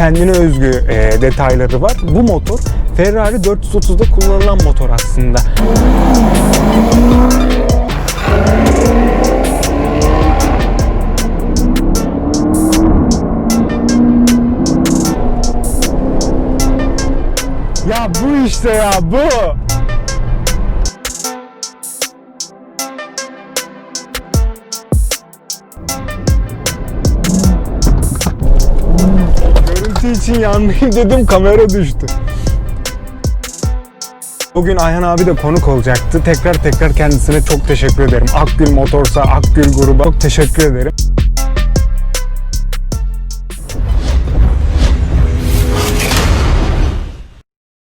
kendine özgü e, detayları var. Bu motor Ferrari 430'da kullanılan motor aslında. Ya bu işte ya bu. Yanmayayım dedim kamera düştü. Bugün Ayhan abi de konuk olacaktı. Tekrar tekrar kendisine çok teşekkür ederim. Akgül Motors'a, Akgül gruba çok teşekkür ederim.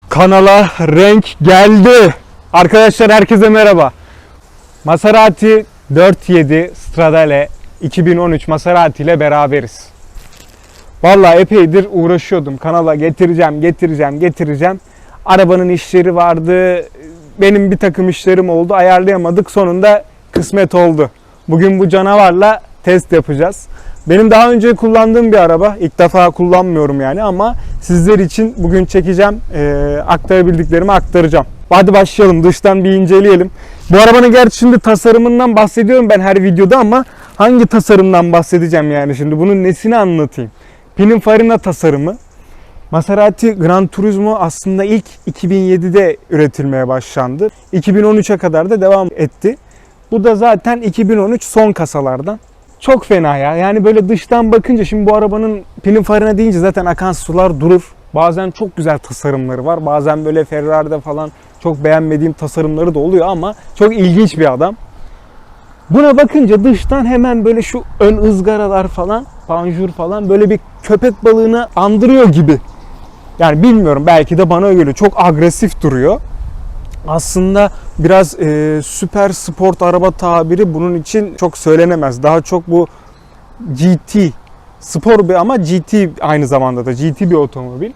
Kanala renk geldi. Arkadaşlar herkese merhaba. Maserati 47 Stradale 2013 Maserati ile beraberiz. Vallahi epeydir uğraşıyordum. Kanala getireceğim, getireceğim, getireceğim. Arabanın işleri vardı. Benim bir takım işlerim oldu. Ayarlayamadık. Sonunda kısmet oldu. Bugün bu canavarla test yapacağız. Benim daha önce kullandığım bir araba. İlk defa kullanmıyorum yani ama sizler için bugün çekeceğim. Ee, aktarabildiklerimi aktaracağım. Hadi başlayalım. Dıştan bir inceleyelim. Bu arabanın gerçi şimdi tasarımından bahsediyorum ben her videoda ama hangi tasarımdan bahsedeceğim yani şimdi? Bunun nesini anlatayım? Pininfarina tasarımı. Maserati Gran Turismo aslında ilk 2007'de üretilmeye başlandı. 2013'e kadar da devam etti. Bu da zaten 2013 son kasalardan. Çok fena ya. Yani böyle dıştan bakınca şimdi bu arabanın Pininfarina deyince zaten akan sular durur. Bazen çok güzel tasarımları var. Bazen böyle Ferrari'de falan çok beğenmediğim tasarımları da oluyor ama çok ilginç bir adam. Buna bakınca dıştan hemen böyle şu ön ızgaralar falan, panjur falan böyle bir köpek balığını andırıyor gibi. Yani bilmiyorum belki de bana öyle çok agresif duruyor. Aslında biraz e, süper sport araba tabiri bunun için çok söylenemez. Daha çok bu GT spor bir ama GT aynı zamanda da GT bir otomobil.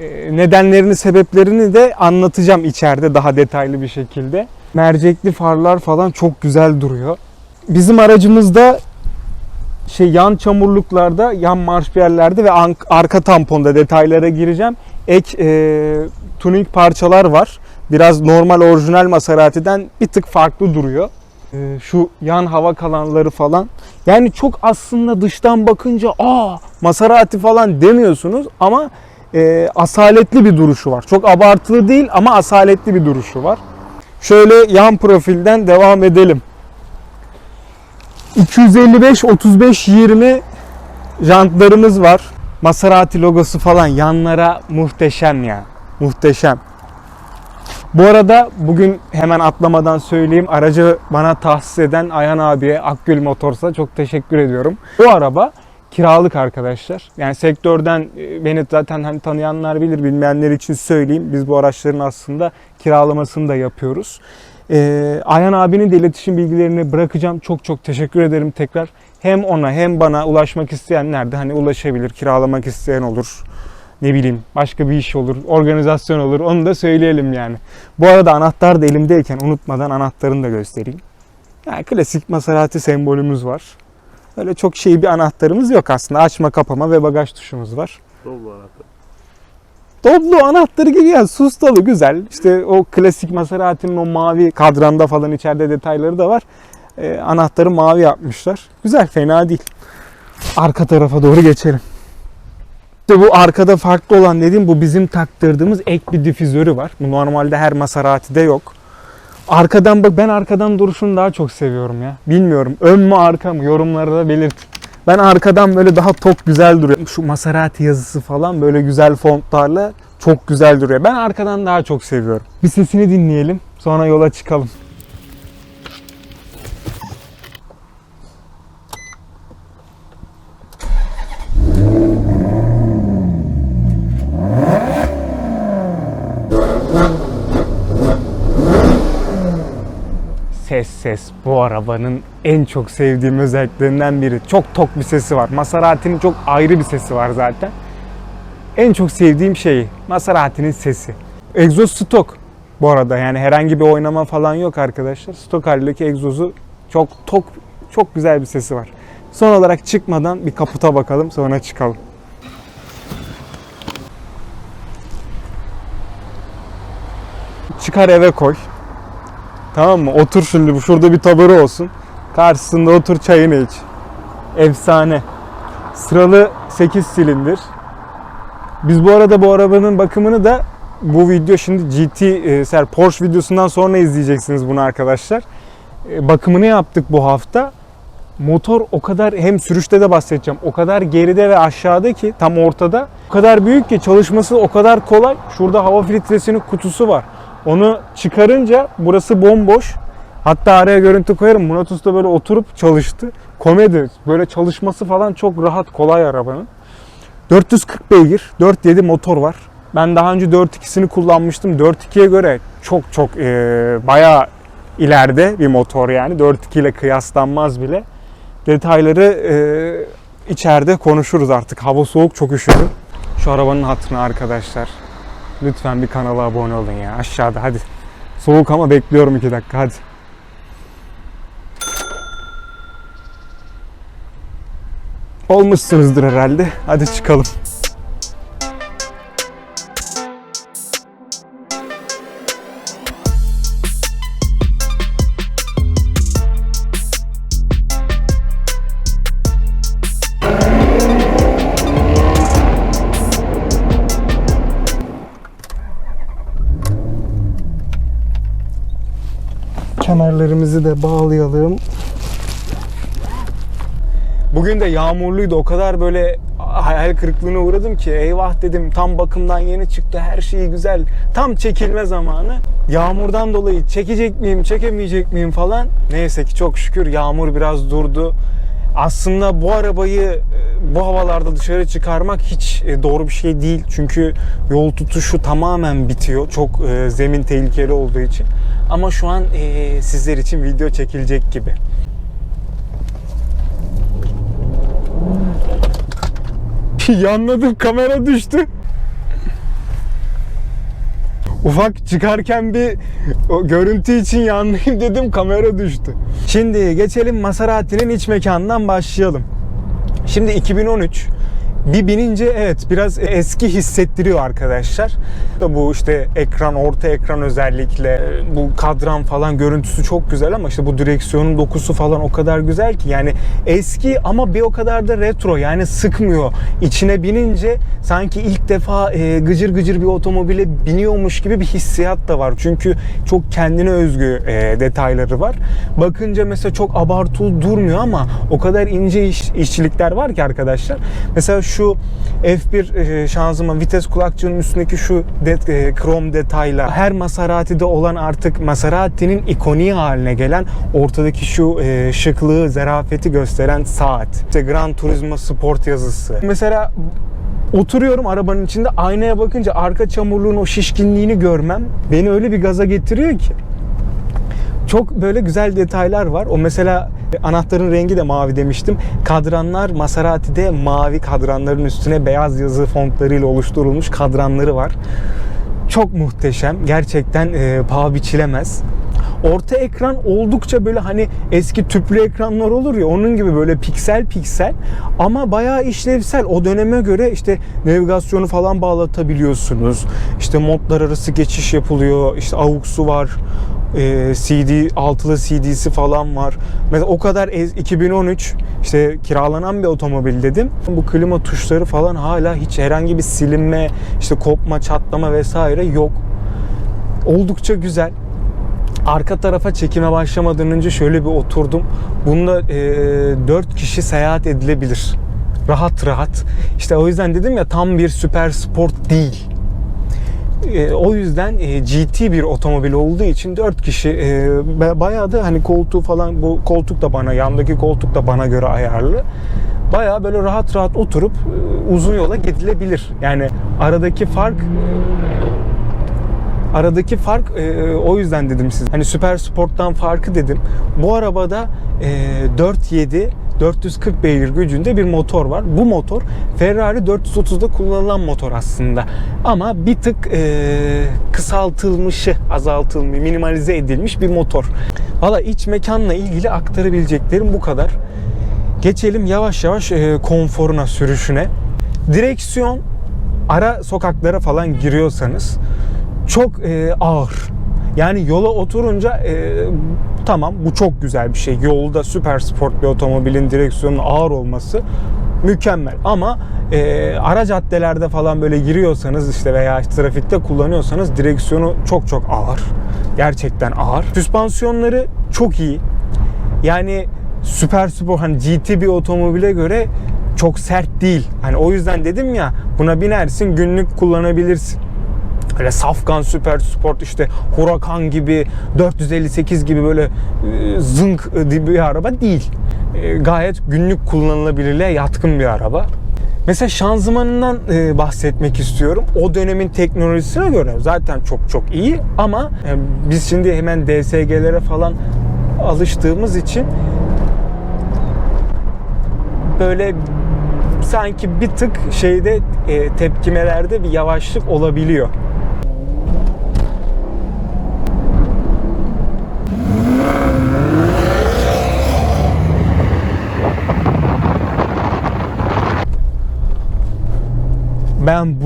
E, nedenlerini, sebeplerini de anlatacağım içeride daha detaylı bir şekilde. Mercekli farlar falan çok güzel duruyor. Bizim aracımızda şey yan çamurluklarda, yan marşpiyerlerde ve arka tamponda detaylara gireceğim. Ek e, tuning parçalar var. Biraz normal orijinal Maserati'den bir tık farklı duruyor. E, şu yan hava kanalları falan. Yani çok aslında dıştan bakınca aa Maserati falan demiyorsunuz ama e, asaletli bir duruşu var. Çok abartılı değil ama asaletli bir duruşu var. Şöyle yan profilden devam edelim. 255 35 20 jantlarımız var. Maserati logosu falan yanlara muhteşem ya. Muhteşem. Bu arada bugün hemen atlamadan söyleyeyim. Aracı bana tahsis eden Ayhan abiye Akgül Motors'a çok teşekkür ediyorum. Bu araba kiralık arkadaşlar. Yani sektörden e, beni zaten hani tanıyanlar bilir, bilmeyenler için söyleyeyim. Biz bu araçların aslında kiralamasını da yapıyoruz. Ee, Ayhan abinin de iletişim bilgilerini bırakacağım. Çok çok teşekkür ederim tekrar. Hem ona hem bana ulaşmak isteyenler de hani ulaşabilir, kiralamak isteyen olur. Ne bileyim başka bir iş olur, organizasyon olur. Onu da söyleyelim yani. Bu arada anahtar da elimdeyken unutmadan anahtarını da göstereyim. Yani klasik Maserati sembolümüz var. Öyle çok şey bir anahtarımız yok aslında. Açma, kapama ve bagaj tuşumuz var. Doblo anahtar. Doblo anahtarı gibi yani sustalı güzel. İşte o klasik Maserati'nin o mavi kadranda falan içeride detayları da var. Ee, anahtarı mavi yapmışlar. Güzel fena değil. Arka tarafa doğru geçelim. İşte bu arkada farklı olan dediğim bu bizim taktırdığımız ek bir difüzörü var. Bu normalde her Maserati'de yok. Arkadan bak ben arkadan duruşunu daha çok seviyorum ya. Bilmiyorum ön mü arka mı yorumlarda belirtin. Ben arkadan böyle daha tok güzel duruyor. Şu Maserati yazısı falan böyle güzel fontlarla çok güzel duruyor. Ben arkadan daha çok seviyorum. Bir sesini dinleyelim sonra yola çıkalım. eş ses bu arabanın en çok sevdiğim özelliklerinden biri. Çok tok bir sesi var. Maserati'nin çok ayrı bir sesi var zaten. En çok sevdiğim şey Maserati'nin sesi. Egzoz stok bu arada yani herhangi bir oynama falan yok arkadaşlar. Stok halindeki egzozu çok tok, çok güzel bir sesi var. Son olarak çıkmadan bir kaputa bakalım sonra çıkalım. Çıkar eve koy. Tamam mı? Otur şimdi bu şurada bir taburu olsun. Karşısında otur çayını iç. Efsane. Sıralı 8 silindir. Biz bu arada bu arabanın bakımını da bu video şimdi GT e, ser Porsche videosundan sonra izleyeceksiniz bunu arkadaşlar. E, bakımını yaptık bu hafta. Motor o kadar hem sürüşte de bahsedeceğim. O kadar geride ve aşağıda ki tam ortada. O kadar büyük ki çalışması o kadar kolay. Şurada hava filtresinin kutusu var. Onu çıkarınca burası bomboş. Hatta araya görüntü koyarım. Murat Usta böyle oturup çalıştı. Komedi. Böyle çalışması falan çok rahat, kolay arabanın. 440 beygir, 4.7 motor var. Ben daha önce 4.2'sini kullanmıştım. 4.2'ye göre çok çok e, bayağı ileride bir motor yani. 4.2 ile kıyaslanmaz bile. Detayları e, içeride konuşuruz artık. Hava soğuk, çok üşüdüm. Şu arabanın hatırına arkadaşlar. Lütfen bir kanala abone olun ya. Aşağıda hadi. Soğuk ama bekliyorum 2 dakika hadi. Olmuşsunuzdur herhalde. Hadi çıkalım. Kemerlerimizi de bağlayalım. Bugün de yağmurluydu. O kadar böyle hayal kırıklığına uğradım ki eyvah dedim tam bakımdan yeni çıktı. Her şey güzel. Tam çekilme zamanı. Yağmurdan dolayı çekecek miyim, çekemeyecek miyim falan. Neyse ki çok şükür yağmur biraz durdu. Aslında bu arabayı e, bu havalarda dışarı çıkarmak hiç e, doğru bir şey değil. Çünkü yol tutuşu tamamen bitiyor. Çok e, zemin tehlikeli olduğu için. Ama şu an sizler için video çekilecek gibi. Yanladım kamera düştü. Ufak çıkarken bir o görüntü için yanlayayım dedim kamera düştü. Şimdi geçelim Maserati'nin iç mekanından başlayalım. Şimdi 2013 bir binince evet biraz eski hissettiriyor arkadaşlar. Bu işte ekran, orta ekran özellikle bu kadran falan görüntüsü çok güzel ama işte bu direksiyonun dokusu falan o kadar güzel ki yani eski ama bir o kadar da retro yani sıkmıyor. İçine binince sanki ilk defa e, gıcır gıcır bir otomobile biniyormuş gibi bir hissiyat da var. Çünkü çok kendine özgü e, detayları var. Bakınca mesela çok abartılı durmuyor ama o kadar ince iş, işçilikler var ki arkadaşlar. Mesela şu F1 e, şanzıman vites kulakçığının üstündeki şu det, e, krom detayla her Maserati'de olan artık Maserati'nin ikoniği haline gelen ortadaki şu e, şıklığı, zarafeti gösteren saat. İşte Gran Turismo Sport yazısı. Mesela Oturuyorum arabanın içinde aynaya bakınca arka çamurluğun o şişkinliğini görmem beni öyle bir gaza getiriyor ki. Çok böyle güzel detaylar var. O mesela anahtarın rengi de mavi demiştim. Kadranlar Maserati'de mavi kadranların üstüne beyaz yazı fontlarıyla oluşturulmuş kadranları var. Çok muhteşem. Gerçekten e, paha biçilemez. Orta ekran oldukça böyle hani eski tüplü ekranlar olur ya onun gibi böyle piksel piksel ama bayağı işlevsel. O döneme göre işte navigasyonu falan bağlatabiliyorsunuz. İşte modlar arası geçiş yapılıyor. İşte AUX'u var e, CD altılı CD'si falan var. Mesela o kadar ez- 2013 işte kiralanan bir otomobil dedim. Bu klima tuşları falan hala hiç herhangi bir silinme, işte kopma, çatlama vesaire yok. Oldukça güzel. Arka tarafa çekime başlamadan önce şöyle bir oturdum. Bunda e, 4 kişi seyahat edilebilir. Rahat rahat. İşte o yüzden dedim ya tam bir süper sport değil. E, o yüzden e, GT bir otomobil olduğu için 4 kişi e, ba- bayağı da hani koltuğu falan bu koltuk da bana yandaki koltuk da bana göre ayarlı. Bayağı böyle rahat rahat oturup uzun yola gidilebilir. Yani aradaki fark aradaki fark o yüzden dedim size. Hani süper sporttan farkı dedim. Bu arabada e, 4.7 440 beygir gücünde bir motor var. Bu motor Ferrari 430'da kullanılan motor aslında. Ama bir tık e, kısaltılmışı, azaltılmış, minimalize edilmiş bir motor. Valla iç mekanla ilgili aktarabileceklerim bu kadar. Geçelim yavaş yavaş e, konforuna, sürüşüne. Direksiyon ara sokaklara falan giriyorsanız çok e, ağır. Yani yola oturunca e, tamam bu çok güzel bir şey. Yolda süper sport bir otomobilin direksiyonun ağır olması mükemmel. Ama e, ara caddelerde falan böyle giriyorsanız işte veya işte trafikte kullanıyorsanız direksiyonu çok çok ağır. Gerçekten ağır. Süspansiyonları çok iyi. Yani süper spor hani GT bir otomobile göre çok sert değil. Hani o yüzden dedim ya buna binersin günlük kullanabilirsin. Öyle safkan süper sport işte Huracan gibi 458 gibi böyle e, zınk bir araba değil. E, Gayet günlük kullanılabilirliğe yatkın bir araba. Mesela şanzımanından e, bahsetmek istiyorum. O dönemin teknolojisine göre zaten çok çok iyi ama biz şimdi hemen DSG'lere falan alıştığımız için böyle sanki bir tık şeyde tepkimelerde bir yavaşlık olabiliyor.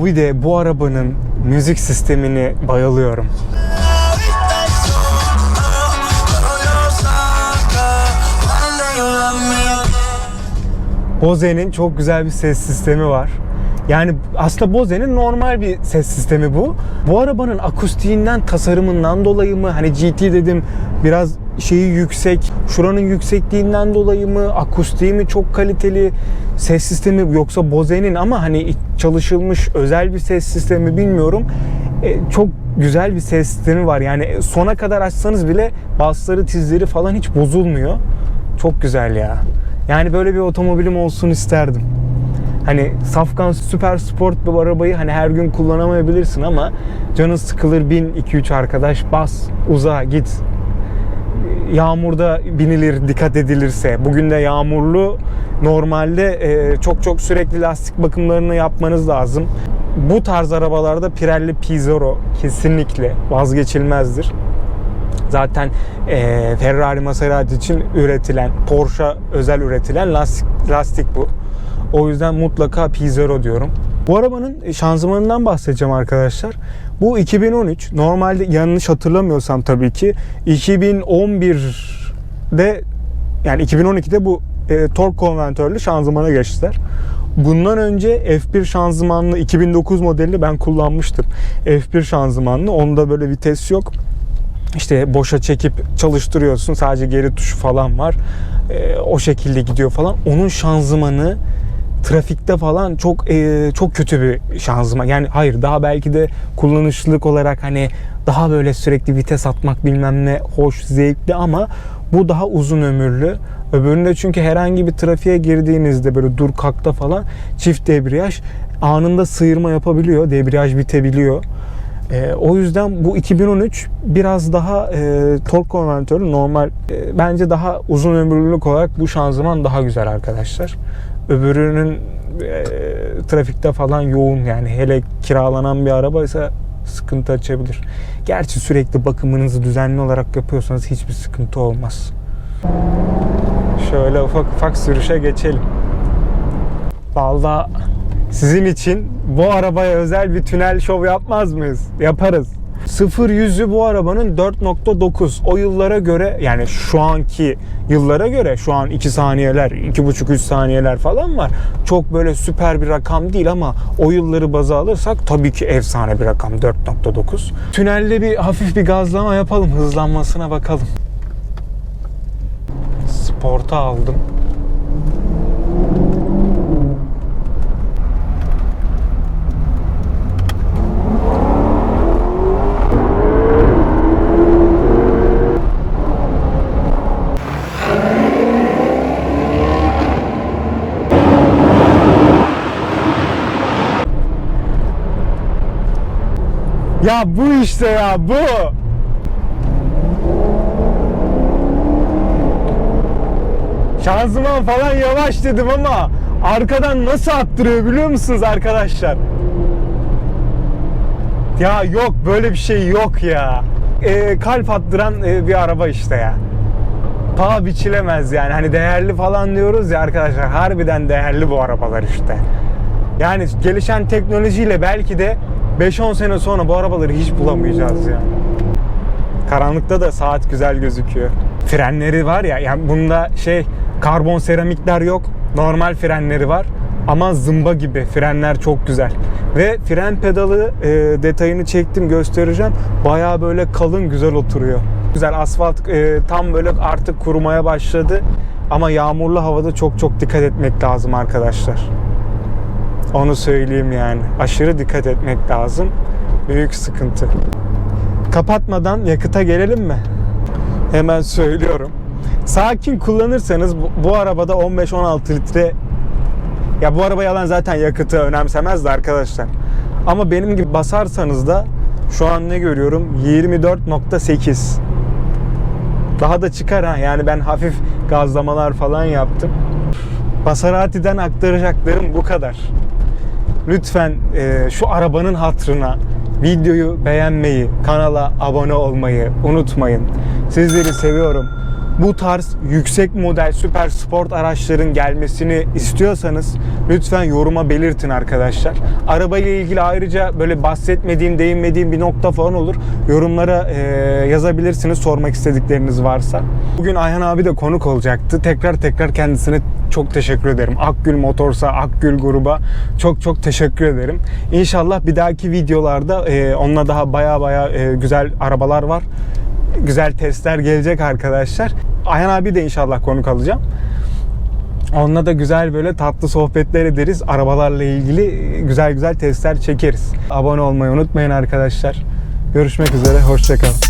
Bu de bu arabanın müzik sistemini bayılıyorum. Bose'nin çok güzel bir ses sistemi var. Yani aslında Bose'nin normal bir ses sistemi bu. Bu arabanın akustiğinden, tasarımından dolayı mı? Hani GT dedim biraz şeyi yüksek. Şuranın yüksekliğinden dolayı mı? Akustiği mi çok kaliteli? Ses sistemi yoksa Bose'nin ama hani çalışılmış özel bir ses sistemi bilmiyorum. E, çok güzel bir ses sistemi var. Yani sona kadar açsanız bile basları, tizleri falan hiç bozulmuyor. Çok güzel ya. Yani böyle bir otomobilim olsun isterdim. Hani safkan süper sport bir arabayı hani her gün kullanamayabilirsin ama canın sıkılır bin 2-3 arkadaş bas uza git. Yağmurda binilir dikkat edilirse. Bugün de yağmurlu normalde e, çok çok sürekli lastik bakımlarını yapmanız lazım. Bu tarz arabalarda Pirelli P-Zero kesinlikle vazgeçilmezdir. Zaten e, Ferrari Maserati için üretilen, Porsche özel üretilen lastik, lastik bu. O yüzden mutlaka P0 diyorum. Bu arabanın şanzımanından bahsedeceğim arkadaşlar. Bu 2013. Normalde yanlış hatırlamıyorsam tabii ki 2011'de yani 2012'de bu e, tork konvertörlü şanzımana geçtiler. Bundan önce F1 şanzımanlı 2009 modelini ben kullanmıştım. F1 şanzımanlı. Onda böyle vites yok işte boşa çekip çalıştırıyorsun. Sadece geri tuşu falan var. E, o şekilde gidiyor falan. Onun şanzımanı trafikte falan çok e, çok kötü bir şanzıman. Yani hayır daha belki de kullanışlılık olarak hani daha böyle sürekli vites atmak bilmem ne hoş, zevkli ama bu daha uzun ömürlü. Öbüründe çünkü herhangi bir trafiğe girdiğinizde böyle dur kalkta falan çift debriyaj anında sıyırma yapabiliyor. Debriyaj bitebiliyor. E, o yüzden bu 2013 biraz daha e, tork konvertörü normal e, bence daha uzun ömürlülük olarak bu şanzıman daha güzel arkadaşlar. Öbürünün e, trafikte falan yoğun yani hele kiralanan bir araba ise sıkıntı açabilir. Gerçi sürekli bakımınızı düzenli olarak yapıyorsanız hiçbir sıkıntı olmaz. Şöyle ufak ufak sürüşe geçelim. Vallahi sizin için bu arabaya özel bir tünel şov yapmaz mıyız? Yaparız. 0 yüzü bu arabanın 4.9. O yıllara göre yani şu anki yıllara göre şu an 2 saniyeler, 2.5-3 saniyeler falan var. Çok böyle süper bir rakam değil ama o yılları baza alırsak tabii ki efsane bir rakam 4.9. Tünelde bir hafif bir gazlama yapalım. Hızlanmasına bakalım. Sporta aldım. Ya bu işte ya bu. Şanzıman falan yavaş dedim ama arkadan nasıl attırıyor biliyor musunuz arkadaşlar? Ya yok böyle bir şey yok ya. Ee, kalp attıran e, bir araba işte ya. Paha biçilemez yani. Hani değerli falan diyoruz ya arkadaşlar. Harbiden değerli bu arabalar işte. Yani gelişen teknolojiyle belki de 5-10 sene sonra bu arabaları hiç bulamayacağız yani. Karanlıkta da saat güzel gözüküyor. Frenleri var ya yani bunda şey karbon seramikler yok. Normal frenleri var. Ama zımba gibi frenler çok güzel. Ve fren pedalı e, detayını çektim göstereceğim. Baya böyle kalın güzel oturuyor. Güzel asfalt e, tam böyle artık kurumaya başladı. Ama yağmurlu havada çok çok dikkat etmek lazım arkadaşlar. Onu söyleyeyim yani. Aşırı dikkat etmek lazım. Büyük sıkıntı. Kapatmadan yakıta gelelim mi? Hemen söylüyorum. Sakin kullanırsanız bu, bu arabada 15-16 litre ya bu araba yalan zaten yakıtı önemsemez de arkadaşlar. Ama benim gibi basarsanız da şu an ne görüyorum? 24.8. Daha da çıkar ha. Yani ben hafif gazlamalar falan yaptım. Maserati'den aktaracaklarım bu kadar. Lütfen e, şu arabanın hatrına videoyu beğenmeyi, kanala abone olmayı unutmayın. Sizleri seviyorum. Bu tarz yüksek model süper sport araçların gelmesini istiyorsanız lütfen yoruma belirtin arkadaşlar. Araba ile ilgili ayrıca böyle bahsetmediğim, değinmediğim bir nokta falan olur. Yorumlara e, yazabilirsiniz sormak istedikleriniz varsa. Bugün Ayhan abi de konuk olacaktı. Tekrar tekrar kendisine çok teşekkür ederim. Akgül Motors'a, Akgül gruba çok çok teşekkür ederim. İnşallah bir dahaki videolarda e, onunla daha baya baya e, güzel arabalar var. Güzel testler gelecek arkadaşlar. Ayhan abi de inşallah konuk alacağım. Onunla da güzel böyle tatlı sohbetler ederiz. Arabalarla ilgili güzel güzel testler çekeriz. Abone olmayı unutmayın arkadaşlar. Görüşmek üzere. Hoşçakalın.